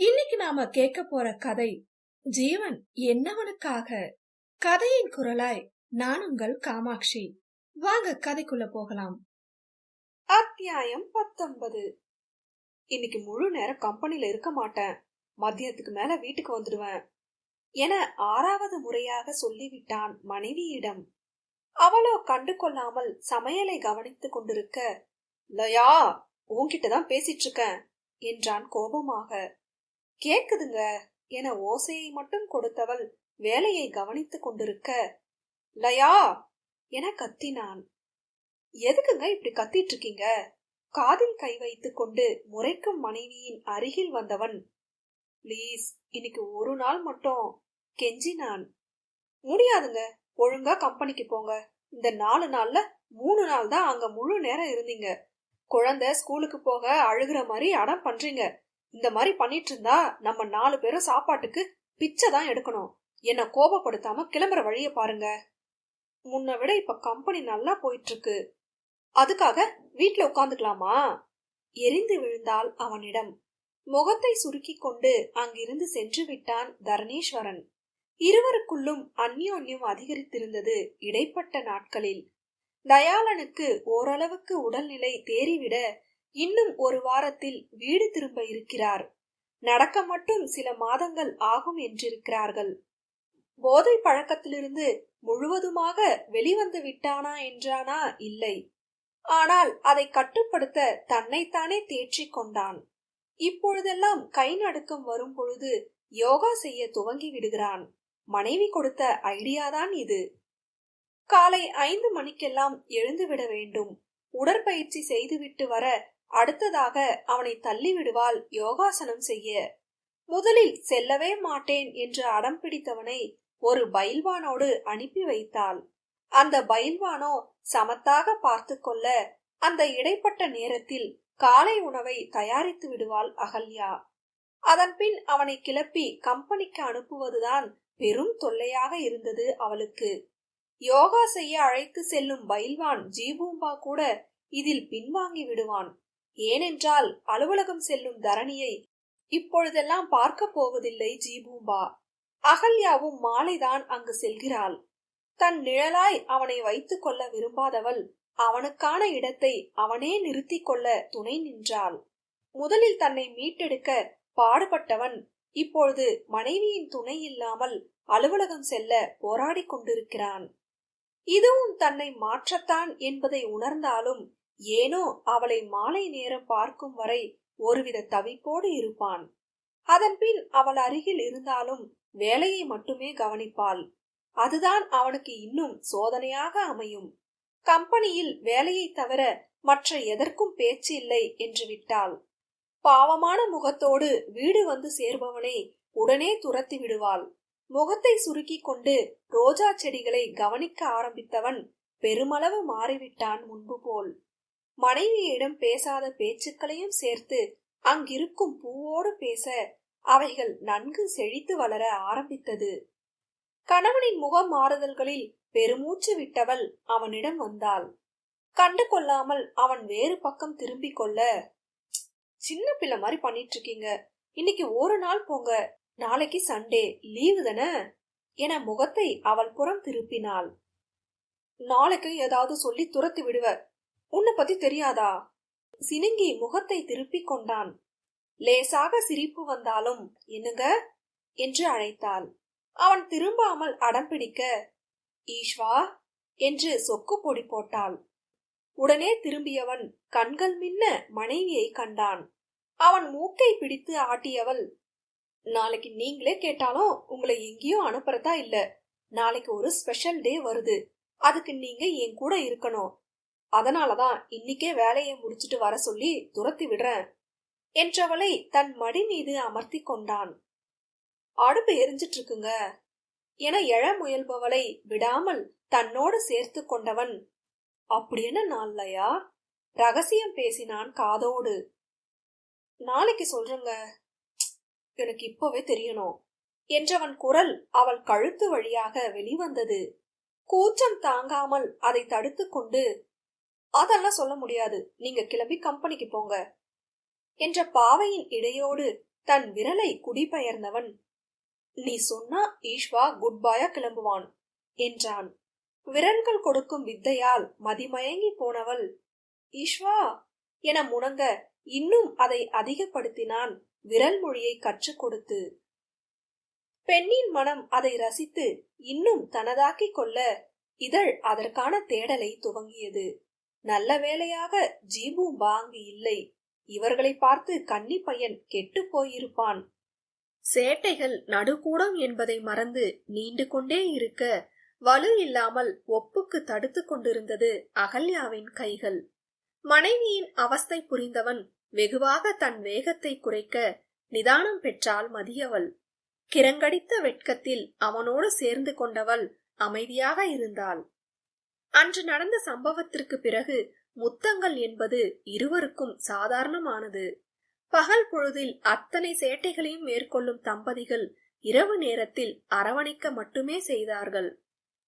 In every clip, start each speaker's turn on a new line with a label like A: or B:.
A: இன்னைக்கு நாம கேட்க போற கதை ஜீவன் என்னவனுக்காக? கதையின் குரலாய் நான் உங்கள் காமாட்சி. வாங்க கதைக்குள்ள போகலாம்.
B: அத்தியாயம் பத்தொன்பது. இன்னைக்கு முழு நேரம் கம்பெனில இருக்க மாட்டேன். மதியத்துக்கு மேல வீட்டுக்கு வந்துடுவேன். என ஆறாவது முறையாக சொல்லிவிட்டான் மனைவியிடம். அவளோ கண்டு கொள்ளாமல் சமையலை கவனித்துக் கொண்டிருக்க லயா உன்கிட்ட தான் பேசிட்டு இருக்கேன் என்றான் கோபமாக. கேக்குதுங்க. என ஓசையை மட்டும் கொடுத்தவள் வேலையை கவனித்துக் கொண்டிருக்க லயா! என கத்தினான். எதுக்குங்க இப்படி கத்திட்டு இருக்கீங்க காதில் கை வைத்துக் கொண்டு முறைக்கும் மனைவியின் அருகில் வந்தவன். ப்ளீஸ் இன்னைக்கு ஒரு நாள் மட்டும் கெஞ்சினான். முடியாதுங்க. ஒழுங்கா கம்பெனிக்கு போங்க. இந்த நாலு நாள்ல மூணு நாள் தான் அங்க முழு நேரம் இருந்தீங்க. குழந்தை ஸ்கூலுக்கு போக அழுகிற மாதிரி அடம் பண்றீங்க. இந்த மாதிரி பண்ணிட்டு இருந்தா நம்ம நாலு பேரும் சாப்பாட்டுக்கு பிச்சை தான் எடுக்கணும். என்ன கோபப்படுத்தாம கிளம்புற வழிய பாருங்க. முன்ன விட இப்ப கம்பெனி நல்லா போயிட்டு இருக்கு அதுக்காக வீட்ல உட்காந்துக்கலாமா? எரிந்து விழுந்தாள் அவனிடம். முகத்தை சுருக்கி கொண்டு அங்கிருந்து சென்று விட்டான் தரணீஸ்வரன். இருவருக்குள்ளும் அந்யோன்யம் அதிகரித்திருந்தது இடைப்பட்ட நாட்களில். தயாளனுக்கு ஓரளவுக்கு உடல்நிலை தேறிவிட இன்னும் ஒரு வாரத்தில் வீடு திரும்ப இருக்கிறார். நடக்க மட்டும் சில மாதங்கள் ஆகும் என்றிருக்கிறார்கள். போதை பழக்கத்திலிருந்து முழுவதுமாக வெளிவந்து விட்டானா என்றானா இல்லை. ஆனால் அதை கட்டுப்படுத்த தன்னைத்தானே தேற்றிக் கொண்டான். இப்பொழுதெல்லாம் கை நடுக்கம் வரும் பொழுது யோகா செய்ய துவங்கி விடுகிறான். மனைவி கொடுத்த ஐடியாதான் இது. காலை ஐந்து மணிக்கெல்லாம் எழுந்து விட வேண்டும். உடற்பயிற்சி செய்துவிட்டு வர அடுத்ததாக அவனை தள்ளிவிடுவாள் யோகாசனம் செய்ய. முதலில் செல்லவே மாட்டேன் என்று அடம் பிடித்தவனை ஒரு பயில்வானோடு அனுப்பி வைத்தாள். அந்த பயில்வானோ சமத்தாக பார்த்து கொள்ள அந்த இடைப்பட்ட நேரத்தில் காலை உணவை தயாரித்து விடுவாள் அகல்யா. அதன்பின் அவனை கிளப்பி கம்பெனிக்கு அனுப்புவதுதான் பெரும் தொல்லையாக இருந்தது அவளுக்கு. யோகா செய்ய அழைத்து செல்லும் பயில்வான் ஜீபூம்பா கூட இதில் பின்வாங்கி விடுவான். ஏனென்றால் அலுவலகம் செல்லும் தரணியை இப்பொழுதெல்லாம் பார்க்க போவதில்லை ஜீபூம்பா. அகல்யாவும் மாலைதான் அங்கு செல்கிறாள். தன் நிழலாய் அவனை வைத்துக் கொள்ள விரும்பாதவள் அவனுக்கான இடத்தை அவனே நிறுத்திக் கொள்ள துணை நின்றாள். முதலில் தன்னை மீட்டெடுக்க பாடுபட்டவன் இப்பொழுது மனைவியின் துணை இல்லாமல் அலுவலகம் செல்ல போராடிக் கொண்டிருக்கிறான். இதுவும் தன்னை மாற்றத்தான் என்பதை உணர்ந்தாலும் ஏனோ அவளை மாலை நேரம் பார்க்கும் வரை ஒருவித தவிப்போடு இருப்பான். அதன்பின் அவள் அருகில் இருந்தாலும் வேலையை மட்டுமே கவனிப்பாள். அதுதான் அவனுக்கு இன்னும் சோதனையாக அமையும். கம்பெனியில் வேலையை தவிர மற்ற எதற்கும் பேச்சு இல்லை என்று விட்டாள். பாவமான முகத்தோடு வீடு வந்து சேர்பவனை உடனே துரத்தி விடுவாள். முகத்தை சுருக்கிக் கொண்டு ரோஜா செடிகளை கவனிக்க ஆரம்பித்தவன் பெருமளவு மாறிவிட்டான் முன்பு போல். மனைவியிடம் பேசாத பேச்சுக்களையும் சேர்த்து அங்கிருக்கும் பூவோடு பேச அவைகள் நன்கு செழித்து வளர ஆரம்பித்தது. கணவனின் முக மாறுதல்களில் பெருமூச்சு விட்டவள் அவனிடம் வந்தாள். கண்டு கொள்ளாமல் அவன் வேறு பக்கம் திரும்பிக் கொள்ள சின்ன பிள்ளை மாதிரி பண்ணிட்டு இருக்கீங்க. இன்னைக்கு ஒரு நாள் போங்க. நாளைக்கு சண்டே. லீவு தானே? என முகத்தை அவள் புறம் திருப்பினாள். நாளைக்கு ஏதாவது சொல்லி துரத்தி விடுவ. உன்னை பத்தி தெரியாதா? சினுங்கி முகத்தை திருப்பிக் கொண்டான். லேசாக சிரிப்பு வந்தாலும் என்னங்க? என்று அழைத்தாள். அவன் திரும்பாமல் அடம் பிடிக்க ஈஷ்வா என்று சொக்கு பொடி போட்டாள். உடனே திரும்பியவன் கண்கள் மின்ன மனைவியை கண்டான். அவன் மூக்கை பிடித்து ஆட்டியவள் நாளைக்கு நீங்களே கேட்டாலும் உங்களை எங்கேயும் அனுப்புறதா இல்ல. நாளைக்கு ஒரு ஸ்பெஷல் டே வருது. அதுக்கு நீங்க என் கூட இருக்கணும். அதனாலதான் இன்னிக்கே வேலையை முடிச்சிட்டு வர சொல்லி துரத்தி விடுறேன் என்றவளை தன் மடி மீது அமர்த்தி கொண்டான். அடுப்பு எரிஞ்சிட்டு இருக்குங்க என எழ முயல்பவளை விடாமல் தன்னோடு சேர்த்து கொண்டவன் அப்படி என்ன நாள்லையா? ரகசியம் பேசினான் காதோடு. நாளைக்கு சொல்றங்க. எனக்கு இப்பவே தெரியணும் என்றவன் குரல் அவள் கழுத்து வழியாக வெளிவந்தது. கூச்சம் தாங்காமல் அதை தடுத்து கொண்டு அதெல்லாம் சொல்ல முடியாது. நீங்க கிளம்பி கம்பெனிக்கு போங்க. என்ற பாவையின் இடையோடு தன் விரலை குடிபெயர்ந்தவன் நீ சொன்னா ஈஷ்வா குட் பாயா கிளம்புவான் என்றான். விரல்கள் கொடுக்கும் வித்தையால் மதிமயங்கி போனவள் ஈஷ்வா என முணங்க இன்னும் அதை அதிகப்படுத்தினான் விரல் மொழியை கற்றுக் கொடுத்து. பெண்ணின் மனம் அதை ரசித்து இன்னும் தனதாக்கிக் கொள்ள இதழ் அதற்கான தேடலை துவங்கியது. நல்ல வேளையாக ஜீபு பாங்கு இல்லை. இவர்களை பார்த்து கன்னி பையன் கெட்டு போயிருப்பான். சேட்டைகள் நடுக்கூடம் என்பதை மறந்து நீண்டு கொண்டே இருக்க வலு இல்லாமல் ஒப்புக்கு தடுத்து கொண்டிருந்தது அகல்யாவின் கைகள். மனைவியின் அவஸ்தை புரிந்தவன் வெகுவாக தன் வேகத்தை குறைக்க நிதானம் பெற்றால் மதியவள். கிரங்கடித்த வெட்கத்தில் அவனோடு சேர்ந்து கொண்டவள் அமைதியாக இருந்தாள். அன்று நடந்த சம்பவத்திற்கு பிறகு முத்தங்கள் என்பது இருவருக்கும் சாதாரணமானது. பகல் பொழுதில் அத்தனை சேட்டைகளையும் மேற்கொள்ளும் தம்பதிகள் இரவு நேரத்தில் அரவணைக்க மட்டுமே செய்தார்கள்.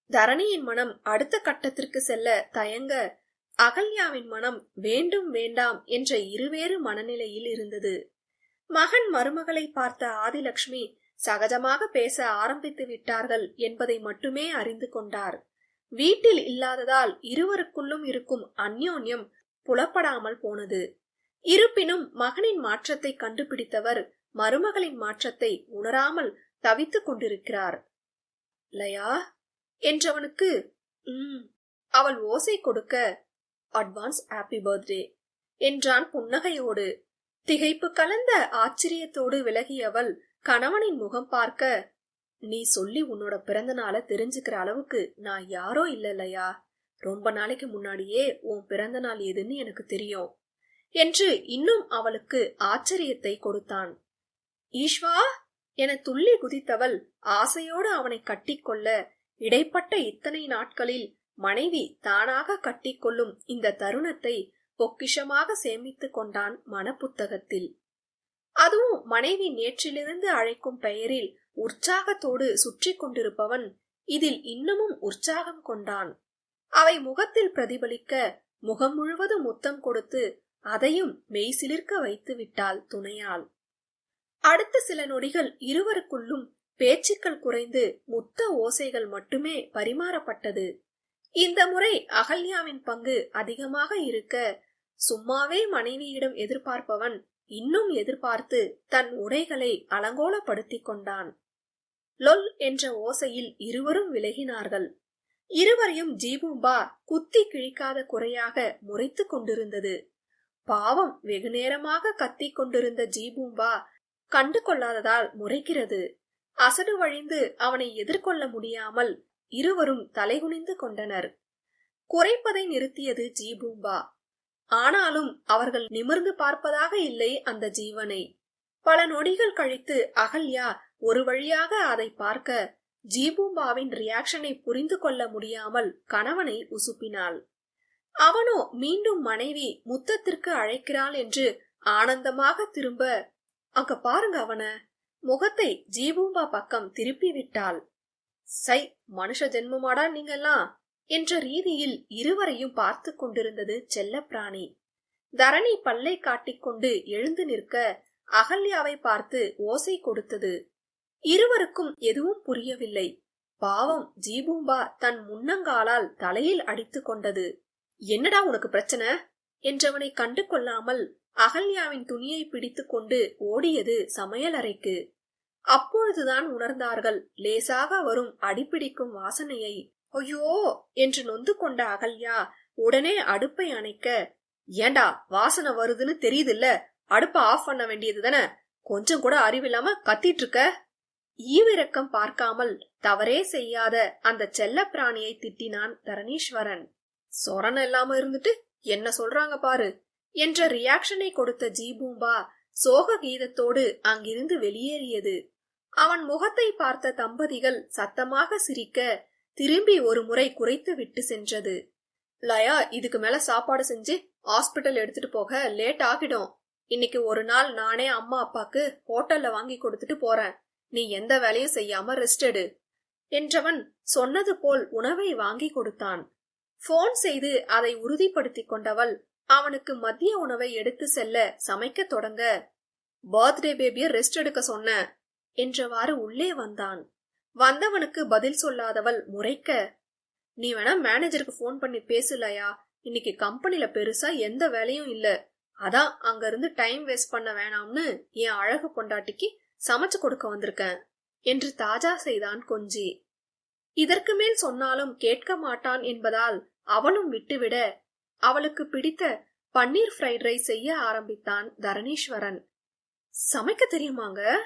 B: தரணியின் மனம் அடுத்த கட்டத்திற்கு செல்ல தயங்க அகல்யாவின் மனம் வேண்டும் வேண்டாம் என்ற இருவேறு மனநிலையில் இருந்தது. மகன் மருமகளை பார்த்த ஆதிலக்ஷ்மி சகஜமாக பேச ஆரம்பித்து விட்டார்கள் என்பதை மட்டுமே அறிந்து கொண்டார். வீட்டில் இல்லாததால் இருவருக்குள்ளும் இருக்கும் அந்யோன்யம் புலப்படாமல் போனது இருப்பினும் மகனின் மாற்றத்தை கண்டுபிடித்தவர் மருமகளின் மாற்றத்தை உணராமல் தவித்துக் கொண்டிருக்கிறார் லயா என்றவனுக்கு "ம்." அவள் ஓசை கொடுக்க அட்வான்ஸ் ஹாப்பி பர்த்டே என்றான் புன்னகையோடு திகைப்பு கலந்த ஆச்சரியத்தோடு விலகியவள் கணவனின் முகம் பார்க்க நீ சொல்லி உன்னோட பிறந்த நாளை தெரிஞ்சுக்கிற அளவுக்கு நான் யாரோ இல்லையா ரொம்ப நாளைக்கு முன்னாடியே உன் பிறந்த நாள் எதுன்னு எனக்கு தெரியும் என்று இன்னும் அவளுக்கு ஆச்சரியத்தை கொடுத்தான். ஈஸ்வா என துள்ளி குதித்தவள் ஆசையோடு அவனை கட்டிக்கொள்ள இடைப்பட்ட இத்தனை நாட்களில் மனைவி தானாக கட்டிக்கொள்ளும் இந்த தருணத்தை பொக்கிஷமாக சேமித்துக் கொண்டான் மனப்புத்தகத்தில். அதுவும் மனைவி நேற்றிலிருந்து அழைக்கும் பெயரில் உற்சாகத்தோடு சுற்றி கொண்டிருப்பவன் இதில் இன்னமும் உற்சாகம் கொண்டான். அவை முகத்தில் பிரதிபலிக்க முகம் முழுவதும் முத்தம் கொடுத்து அதையும் மெய்சிலிர்க்க வைத்து விட்டாள் துணையால் அடுத்த சில நொடிகள் இருவருக்குள்ளும் பேச்சுக்கள் குறைந்து முத்த ஓசைகள் மட்டுமே பரிமாறப்பட்டது. இந்த முறை அகல்யாவின் பங்கு அதிகமாக இருக்க சும்மாவே மனைவியிடம் எதிர்பார்ப்பவன் இன்னும் எதிர்பார்த்து தன் உடைகளை அலங்கோலப்படுத்திக் கொண்டான். லொல் என்ற ஓசையில் இருவரும் விலகினார்கள். இருவரையும் ஜீபூம்பா குத்தி கிழிக்காத குறையாக முறைத்துக் கொண்டிருந்தது. பாவம் வெகுநேரமாக கத்திக் கொண்டிருந்த ஜீபூம்பா கண்டு கொள்ளாததால் முறைக்கிறது. அசடு வழிந்து அவனை எதிர்கொள்ள முடியாமல் இருவரும் தலைகுனிந்து கொண்டனர். குறைப்பதை நிறுத்தியது ஜீபூம்பா. ஆனாலும் அவர்கள் நிமிர்ந்து பார்ப்பதாக இல்லை அந்த ஜீவனை. பல நொடிகள் கழித்து அகல்யா ஒரு வழியாக அதை பார்க்க ஜீபூம்பாவின் ரியாக்ஷனை புரிந்து கொள்ள முடியாமல் கணவனை உசுப்பினாள். அவனோ மீண்டும் மனைவி முத்தத்திற்கு அழைக்கிறாள் என்று ஆனந்தமாக திரும்ப அங்க பாருங்க அவன. முகத்தை ஜீபூம்பா பக்கம் திருப்பி விட்டாள். சை மனுஷ ஜென்மமாடா நீங்கெல்லாம். என்ற ரீதியில் இருவரையும் பார்த்து கொண்டிருந்தது செல்லப்பிராணி. தரணி பல்லை காட்டிக்கொண்டு எழுந்து நிற்க அகல்யாவை பார்த்து ஓசை கொடுத்தது. இருவருக்கும் எதுவும் புரியவில்லை. பாவம் ஜீபூம்பா தன் முன்னங்காலால் தலையில் அடித்து கொண்டது. என்னடா உனக்கு பிரச்சனை? என்றவனை கண்டு கொள்ளாமல் அகல்யாவின் துணியை பிடித்து கொண்டு ஓடியது சமையலறைக்கு அப்பொழுதுதான் உணர்ந்தார்கள் லேசாக வரும் அடிப்பிடிக்கும் வாசனையை ஐயோ என்று நொந்து கொண்ட அகல்யா உடனே அடுப்பை அணைக்க ஏண்டா வாசனை வருதுன்னு தெரியுதுல்ல அடுப்ப ஆஃப் பண்ண வேண்டியது தானே கொஞ்சம் கூட அறிவில்லாம கத்திட்டு இருக்க ஈவிரக்கம் பார்க்காமல் தவறே செய்யாத அந்த செல்ல பிராணியை திட்டினான் தரணீஸ்வரன். சொரண இல்லாம இருந்துட்டு என்ன சொல்றாங்க பாரு என்ற ரியாக்ஷனை கொடுத்த ஜீபூம்பா சோக கீதத்தோடு அங்கிருந்து வெளியேறியது. அவன் முகத்தை பார்த்த தம்பதிகள் சத்தமாக சிரிக்க திரும்பி ஒரு முறை குறைத்து விட்டு சென்றது. லயா இதுக்கு மேல சாப்பாடு செஞ்சு ஹாஸ்பிட்டல் எடுத்துட்டு போக லேட் ஆகிடும். இன்னைக்கு ஒரு நாள் நானே அம்மா அப்பாக்கு ஹோட்டல்ல வாங்கி கொடுத்துட்டு போறேன். நீ எந்த வேலையும் செய்யாம ரெஸ்ட் எடு. என்றவன் சொன்னது போல் உணவை வாங்கி கொடுத்தான். போன் செய்து அதை உறுதிப்படுத்திக் கொண்டவள் அவனுக்கு மதிய உணவை எடுத்து செல்ல சமைக்க தொடங்க பர்த்டே பேபிய ரெஸ்ட் எடுக்க சொன்ன என்றவாறு உள்ளே வந்தான். வந்தவனுக்கு பதில் சொல்லாதவள் முறைக்க. நீ வேணா மேனேஜருக்கு ஃபோன் பண்ணி பேசலையா? இன்னைக்கு கம்பெனில பெருசா எந்த வேலையும் இல்ல. அதான் அங்க இருந்து டைம் வேஸ்ட் பண்ண வேணாம்னு என் அழகு பொண்டாட்டிக்கு சமைச்சு கொடுக்க வந்திருக்கேன் என்று தாஜா செய்தான் கொஞ்சி. இதற்கு மேல் சொன்னாலும் கேட்க மாட்டான் என்பதால் அவனும் விட்டுவிட. அவளுக்கு பிடித்த பன்னீர் ஃப்ரைட் ரைஸ் செய்ய ஆரம்பித்தான் தரணீஸ்வரன். சமைக்க தெரியுமாங்க?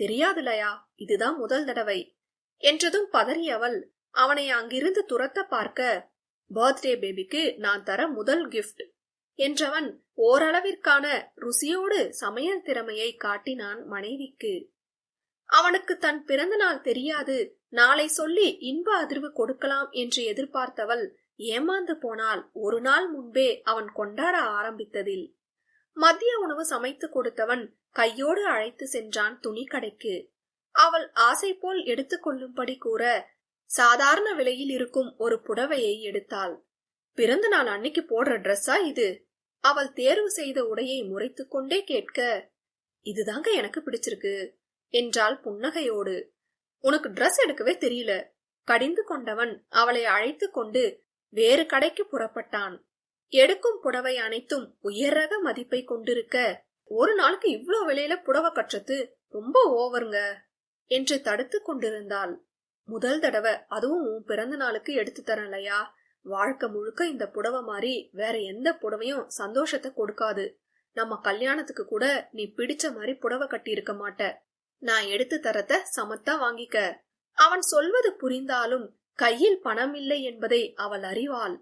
B: தெரியாதுலையா இதுதான் முதல் தடவை. என்றதும் பதறியவள் அவனை அங்கிருந்து துரத்த பார்க்க பர்த்டே பேபிக்கு நான் தர முதல் கிஃப்ட் என்றவன் ஓரளவிற்கான ருசியோடு சமையல் திறமையை காட்டினான் மனைவிக்கு. அவனுக்கு தன் பிறந்தநாள் தெரியாது நாளை சொல்லி இன்ப அதிர்வு கொடுக்கலாம் என்று எதிர்பார்த்தவள் ஏமாந்து போனால் ஒரு நாள் முன்பே அவன் கொண்டாட ஆரம்பித்ததில். மதிய உணவு சமைத்து கொடுத்தவன் கையோடு அழைத்து சென்றான் துணி கடைக்கு. அவள் ஆசை போல் எடுத்துக்கொள்ளும்படி கூற சாதாரண விலையில் இருக்கும் ஒரு புடவையை எடுத்தாள். பிறந்த நாள் அன்னைக்கு போடுற ட்ரெஸ்ஸா இது? அவள் தேர்வு செய்த உடையை முறைத்து கொண்டே கேட்க இதுதாங்க எனக்கு பிடிச்சிருக்கு என்றாள் புன்னகையோடு. உனக்கு ட்ரெஸ் எடுக்கவே தெரியல. கடிந்து கொண்டவன் அவளை அழைத்து கொண்டு வேறு கடைக்கு புறப்பட்டான். எடுக்கும் புடவை அனைத்தும் உயர் ரக மதிப்பை கொண்டிருக்க ஒரு நாளுக்கு இவ்ளோ விலையில புடவை கட்டுறது ரொம்ப ஓவருங்க என்று தடுத்து கொண்டிருந்தாள். முதல் தடவை அதுவும் உன் பிறந்த நாளுக்கு எடுத்து தரலையா வாழ்க்கை முழுக்க இந்த புடவை மாதிரி வேற எந்த புடவையும் சந்தோஷத்தை கொடுக்காது. நம்ம கல்யாணத்துக்கு கூட நீ பிடிச்ச மாதிரி புடவை கட்டி இருக்க மாட்ட. நான் எடுத்து தரத சமத்தா வாங்கிக்க. அவன் சொல்வது புரிந்தாலும் கையில் பணம் இல்லை என்பதை அவள் அறிவாள்.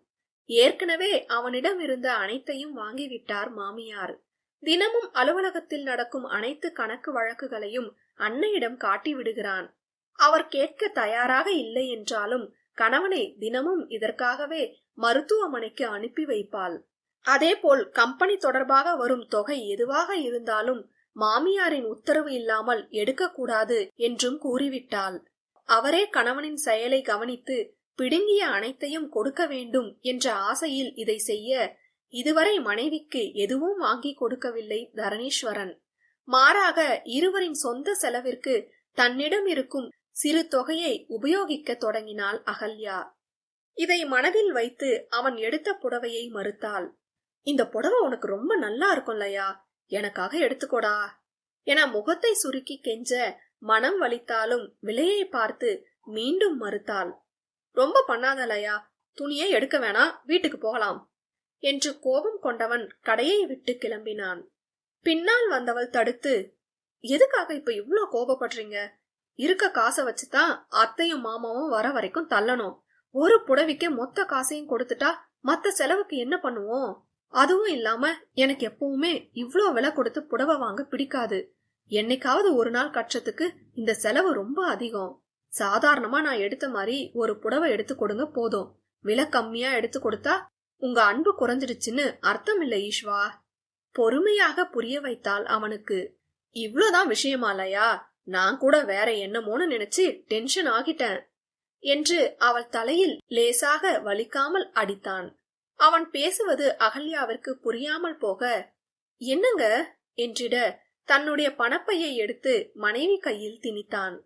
B: ஏற்கனவே அவனிடம் இருந்த அனைத்தையும் வாங்கிவிட்டார் மாமியார். தினமும் அலுவலகத்தில் நடக்கும் அனைத்து கணக்கு வழக்குகளையும் அன்னையிடம் காட்டி விடுகிறான். அவர் கேட்க தயாராக இல்லை என்றாலும் கணவனை தினமும் இதற்காகவே மருத்துவமனைக்கு அனுப்பி வைப்பாள். அதேபோல் கம்பெனி தொடர்பாக வரும் தொகை எதுவாக இருந்தாலும் மாமியாரின் உத்தரவு இல்லாமல் எடுக்கக்கூடாது என்றும் கூறிவிட்டாள். அவரே கணவனின் செயலை கவனித்து பிடுங்கிய அனைத்தையும் கொடுக்க வேண்டும் என்ற ஆசையில் இதை செய்ய இதுவரை மனைவிக்கு எதுவும் வாங்கி கொடுக்கவில்லை தரணீஸ்வரன். மாறாக இருவரின் சொந்த செலவிற்கு தன்னிடம் இருக்கும் சிறு தொகையை உபயோகிக்க தொடங்கினாள் அகல்யா. இதை மனதில் வைத்து அவன் எடுத்த புடவையை மறுத்தாள். இந்த புடவை உனக்கு ரொம்ப நல்லா இருக்கும்லையா? எனக்காக எடுத்துக்கோடா. என முகத்தை சுருக்கி கெஞ்ச மனம் வலித்தாலும் விலையை பார்த்து மீண்டும் மறுத்தாள். ரொம்ப பண்ணாதலையா? துணியை எடுக்க வேணாம் வீட்டுக்கு போகலாம். என்று கோபம் கொண்டவன் கடையை விட்டு கிளம்பினான். பின்னால் வந்தவள் தடுத்து எதுக்காக இப்ப இவ்ளோ கோபப்படுறீங்க? இருக்க காசை வச்சுதான் அத்தையும் மாமாவும் வர வரைக்கும் தள்ளணும். ஒரு புடவைக்கு மொத்த காசையும் கொடுத்துட்டா மத்த செலவுக்கு என்ன பண்ணுவோம்? அதுவும் இல்லாம எனக்கு எப்பவுமே இவ்ளோ விலை கொடுத்து புடவை வாங்க பிடிக்காது. என்னைக்காவது ஒரு நாள் கற்றத்துக்கு இந்த செலவு ரொம்ப அதிகம். சாதாரணமா நான் எடுத்த மாதிரி ஒரு புடவை எடுத்து கொடுங்க போதும். விலை கம்மியா எடுத்து கொடுத்தா உங்க அன்பு குறைஞ்சிடுச்சுன்னு அர்த்தம் இல்ல ஈஸ்வா பொறுமையாக புரிய வைத்தால் அவனுக்கு இவ்ளோதான் விஷயமாலையா நான் கூட வேற என்னமோன்னு நினைச்சு டென்ஷன் ஆகிட்டேன் என்று அவள் தலையில் லேசாக வலிக்காமல் அடித்தான். அவன் பேசுவது அகல்யாவிற்கு புரியாமல் போக என்னங்க? என்றிட தன்னுடைய பணப்பையை எடுத்து மனைவி கையில் திணித்தான்.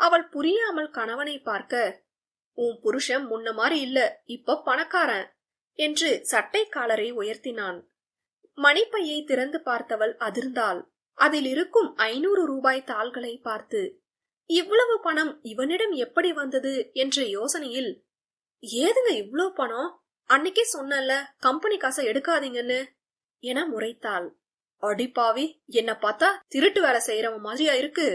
B: அவள் புரியாமல் கணவனை பார்க்க உன் புருஷன் முன்ன மாதிரி இல்ல இப்ப பணக்காரன் என்று சட்டை காலரை உயர்த்தினான். மணிப்பையை திறந்து பார்த்தவள் அதிர்ந்தாள். அதில் இருக்கும் ஐநூறு ரூபாய் தாள்களை பார்த்து இவ்வளவு பணம் இவனிடம் எப்படி வந்தது? என்ற யோசனையில் ஏதுங்க இவ்வளோ பணம்? அன்னைக்கே சொன்னல கம்பெனி காசை எடுக்காதீங்கன்னு என முறைத்தாள். அடிப்பாவி என்ன பார்த்தா திருட்டு வேலை செய்யறவன் மாதிரியா இருக்கு.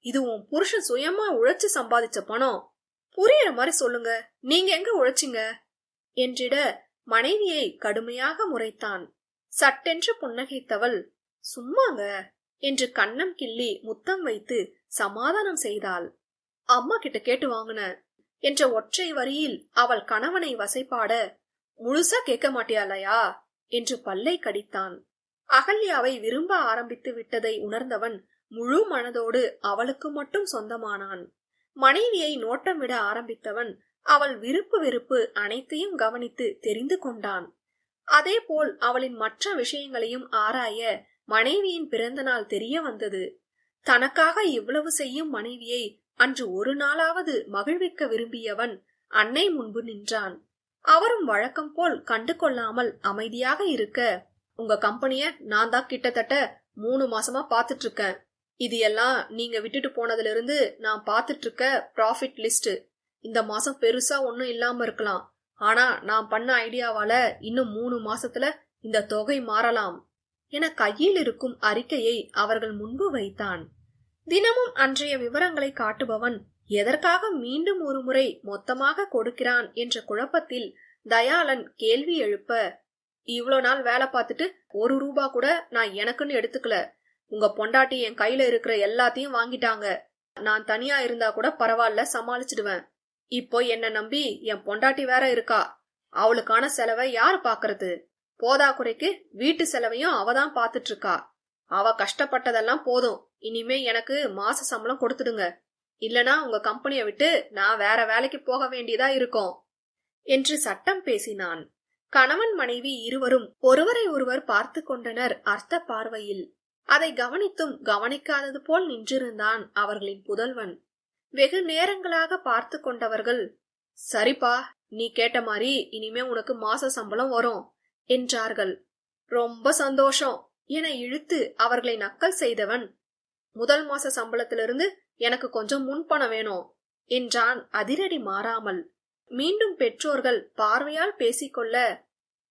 B: இது உன் புருஷன் சுயமா உழைச்சு சம்பாதிச்ச பணம். புரியற மாதிரி சொல்லுங்க. நீங்க எங்க உழைச்சிங்க? என்றிட மனைவியை கடுமையாக முறைத்தான். சட்டென்று புன்னகைத்தவள் சும்மாங்க என்று கண்ணம் கிள்ளி முத்தம் வைத்து
A: சமாதானம் செய்தாள். அம்மா கிட்ட கேட்டு வாங்கின என்ற ஒற்றை வரியில் அவள் கணவனை வசைப்பாட முழுசா கேட்க மாட்டியாலயா என்று பல்லை கடித்தான். அகல்யாவை விரும்ப ஆரம்பித்து விட்டதை உணர்ந்தவன் முழு மனதோடு அவளுக்கு மட்டும் சொந்தமானான். மனைவியை நோட்டமிட ஆரம்பித்தவன் அவள் விருப்பு வெறுப்பு அனைத்தையும் கவனித்து தெரிந்து கொண்டான். அதேபோல் அவளின் மற்ற விஷயங்களையும் ஆராய மனைவியின் பிறந்த நாள் தெரிய வந்தது. தனக்காக இவ்வளவு செய்யும் மனைவியை அன்று ஒரு நாளாவது மகிழ்விக்க விரும்பியவன் அன்னை முன்பு நின்றான். அவரும் வழக்கம் போல் கண்டு கொள்ளாமல் அமைதியாக இருக்க உங்க கம்பெனிய நான் தான் கிட்டத்தட்ட மூணு மாசமா பாத்துட்டு இருக்கேன். இது எல்லாம் நீங்க விட்டுட்டு போனதுல இருந்து நான் பார்த்துட்டு இருக்க ப்ராஃபிட் லிஸ்ட் இந்த மாசம் பெருசா ஒன்றும் இல்லாம இருக்கலாம். ஆனா நான் பண்ண ஐடியாவால இன்னும் மூணு மாசத்துல இந்த தொகை மாறலாம் என கையில் இருக்கும் அறிக்கையை அவர்கள் முன்பு வைத்தான். தினமும் அன்றைய விவரங்களை காட்டுபவன் எதற்காக மீண்டும் ஒரு முறை மொத்தமாக கொடுக்கிறான் என்ற குழப்பத்தில் தயாளன் கேள்வி எழுப்ப இவ்வளோ நாள் வேலை பார்த்துட்டு ஒரு ரூபா கூட நான் எனக்குன்னு எடுத்துக்கல. உங்க பொண்டாட்டி என் கையில இருக்கிற எல்லாத்தையும் வாங்கிட்டாங்க. நான் தனியா இருந்தா கூட பரவாயில்ல சமாளிச்சிடுவேன். இப்போ என்ன நம்பி என் பொண்டாட்டி வேற இருக்கா? அவளுக்கான செலவை யாரு பாக்குறது? போதா குறைக்கு வீட்டு செலவையும் அவதான் பாத்துட்டு இருக்கா அவ கஷ்டப்பட்டதெல்லாம் போதும். இனிமே எனக்கு மாச சம்பளம் கொடுத்துடுங்க. இல்லனா உங்க கம்பெனியை விட்டு நான் வேற வேலைக்கு போக வேண்டியதா இருக்கும். என்று சட்டம் பேசினான். கணவன் மனைவி இருவரும் ஒருவரை ஒருவர் பார்த்து கொண்டனர் அர்த்த பார்வையில். அதை கவனித்தும் கவனிக்காதது போல் நின்றிருந்தான் அவர்களின் புதல்வன். வெகு நேரங்களாக பார்த்து கொண்டவர்கள் சரிப்பா நீ கேட்ட மாதிரி இனிமே உனக்கு மாச சம்பளம் வரும் என்றார்கள். ரொம்ப சந்தோஷம் என இழுத்து அவர்களை நக்கல் செய்தவன் முதல் மாச சம்பளத்திலிருந்து எனக்கு கொஞ்சம் முன்பணம் வேணும் என்றான் அதிரடி மாறாமல். மீண்டும் பெற்றோர்கள் பார்வையால் பேசிக்கொள்ள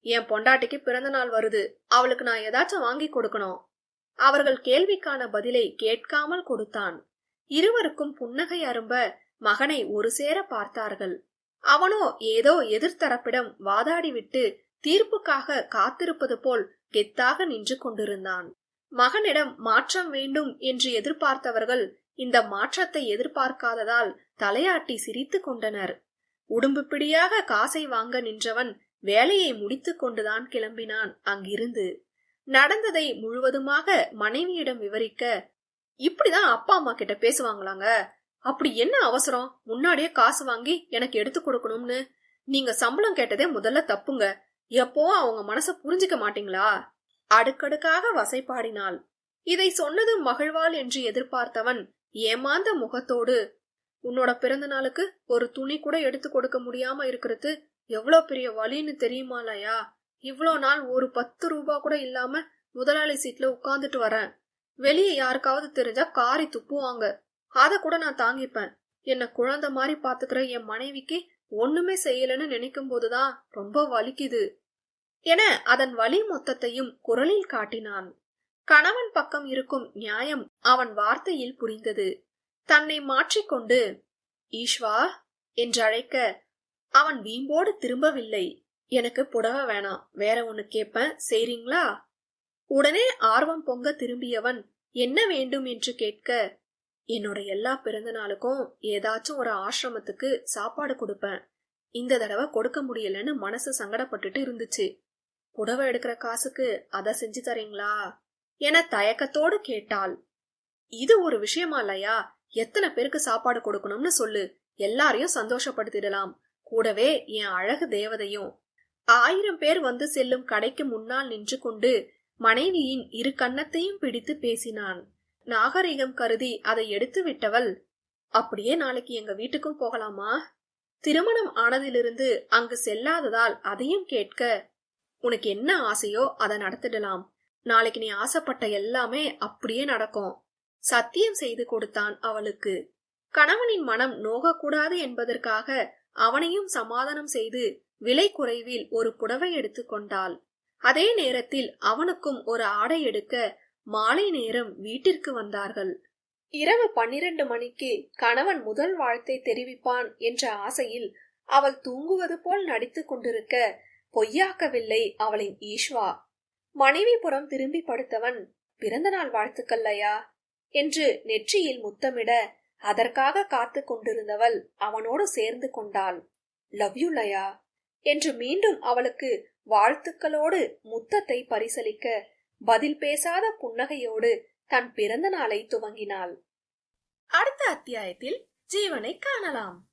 A: என் பொண்டாட்டிக்கு பிறந்த நாள் வருது அவளுக்கு நான் ஏதாச்சும் வாங்கி கொடுக்கணும் அவர்கள் கேள்விக்கான பதிலை கேட்காமல் கொடுத்தான். இருவருக்கும் புன்னகை அரும்ப மகனை ஒரு சேர பார்த்தார்கள். அவனோ ஏதோ எதிர்த்தரப்பிடம் வாதாடிவிட்டு தீர்ப்புக்காக காத்திருப்பது போல் கெத்தாக நின்று கொண்டிருந்தான். மகனிடம் மாற்றம் வேண்டும் என்று எதிர்பார்த்தவர்கள் இந்த மாற்றத்தை எதிர்பார்க்காததால் தலையாட்டி சிரித்து கொண்டனர். உடும்பு பிடியாக காசை வாங்க நின்றவன் வேலையை முடித்துக் கொண்டுதான் கிளம்பினான் அங்கிருந்து. நடந்ததை முழுவதுமாக மனைவியிடம் விவரிக்க இப்படிதான் அப்பா அம்மா கிட்ட பேசுவாங்களாங்க? அப்படி என்ன அவசரம்? முன்னாடியே காசு வாங்கி எனக்கு எடுத்து கொடுக்கணும்னு. நீங்க சம்பளம் கேட்டதே முதல்ல தப்புங்க. எப்போ அவங்க மனச புரிஞ்சுக்க மாட்டீங்களா? அடுக்கடுக்காக வசைப்பாடினாள். இதை சொன்னது மகிழ்வாள் என்று எதிர்பார்த்தவன் ஏமாந்த முகத்தோடு உன்னோட பிறந்த நாளுக்கு ஒரு துணி கூட எடுத்து கொடுக்க முடியாம இருக்கிறது எவ்வளவு பெரிய வழின்னு தெரியுமாலயா இவ்வளோ நாள் ஒரு பத்து ரூபா கூட இல்லாம முதலாளி சீட்ல உட்காந்துட்டு வரேன். வெளியே யாருக்காவது தெரிஞ்சா காரி துப்புவாங்க. அத கூட நான் தாங்கிப்பேன். என்ன குழந்தை மாதிரி பாத்துக்கிற என் மனைவிக்கு ஒண்ணுமே செய்யலன்னு நினைக்கும் போதுதான் ரொம்ப வலிக்குது. என அதன் வலி மொத்தத்தையும் குரலில் காட்டினான். கணவன் பக்கம் இருக்கும் நியாயம் அவன் வார்த்தையில் புரிந்தது. தன்னை மாற்றிக்கொண்டு ஈஸ்வா என்றழைக்க அவன் வீம்போடு திரும்பவில்லை. எனக்கு புடவை வேணாம். வேற ஒன்னு கேப்பேன். செய்றீங்களா உடனே ஆர்வம் பொங்க திரும்பியவன் என்ன வேண்டும் என்று கேட்க என்னோட எல்லா பிறந்த நாளுக்கும் ஏதாச்சும் ஒரு ஆசிரமத்துக்கு சாப்பாடு கொடுப்பேன். இந்த தடவை கொடுக்க முடியலன்னு மனசு சங்கடப்பட்டுட்டு இருந்துச்சு. புடவை எடுக்கிற காசுக்கு அத செஞ்சு தரீங்களா? என தயக்கத்தோடு கேட்டாள். இது ஒரு விஷயமா இல்லையா? எத்தனை பேருக்கு சாப்பாடு கொடுக்கணும்னு சொல்லு. எல்லாரையும் சந்தோஷப்படுத்திடலாம். கூடவே என் அழகு தேவதையும் ஆயிரம் பேர் வந்து செல்லும் கடைக்கு முன்னால் நின்று கொண்டு மனைவியின் இரு கன்னத்தையும் பிடித்து பேசினான். நாகரிகம் கருதி அதை எடுத்து விட்டவள் அப்படியே நாளைக்கு எங்க வீட்டுக்கும் போகலாமா? திருமணம் ஆனதிலிருந்து அங்கு செல்லாததால் அதையும் கேட்க உனக்கு என்ன ஆசையோ அதை நடத்திடலாம். நாளைக்கு நீ ஆசைப்பட்ட எல்லாமே அப்படியே நடக்கும். சத்தியம் செய்து கொடுத்தான் அவளுக்கு. கணவனின் மனம் நோகக்கூடாது என்பதற்காக அவனையும் சமாதானம் செய்து விலை குறைவில் ஒரு புடவை எடுத்து கொண்டாள். அதே நேரத்தில் அவனுக்கும் ஒரு ஆடை எடுக்க மாலை நேரம் வீட்டிற்கு வந்தார்கள். இரவு பன்னிரண்டு மணிக்கு கணவன் முதல் வாழ்த்தை தெரிவிப்பான் என்ற ஆசையில் அவள் தூங்குவது போல் நடித்துக் கொண்டிருக்க பொய்யாக்கவில்லை அவளின் ஈஸ்வா மனைவி புறம் திரும்பி படுத்தவன் பிறந்தநாள் வாழ்த்துக்கள்லையா?
B: என்று நெற்றியில் முத்தமிட அதற்காக காத்து கொண்டிருந்தவள் அவனோடு சேர்ந்து கொண்டாள். லவ் யூ லயா. என்று மீண்டும் அவளுக்கு வாழ்த்துக்களோடு முத்தத்தை பரிசலிக்க பதில் பேசாத புன்னகையோடு தன் பிறந்த நாளை துவங்கினாள்.
A: அடுத்த அத்தியாயத்தில் ஜீவனை காணலாம்.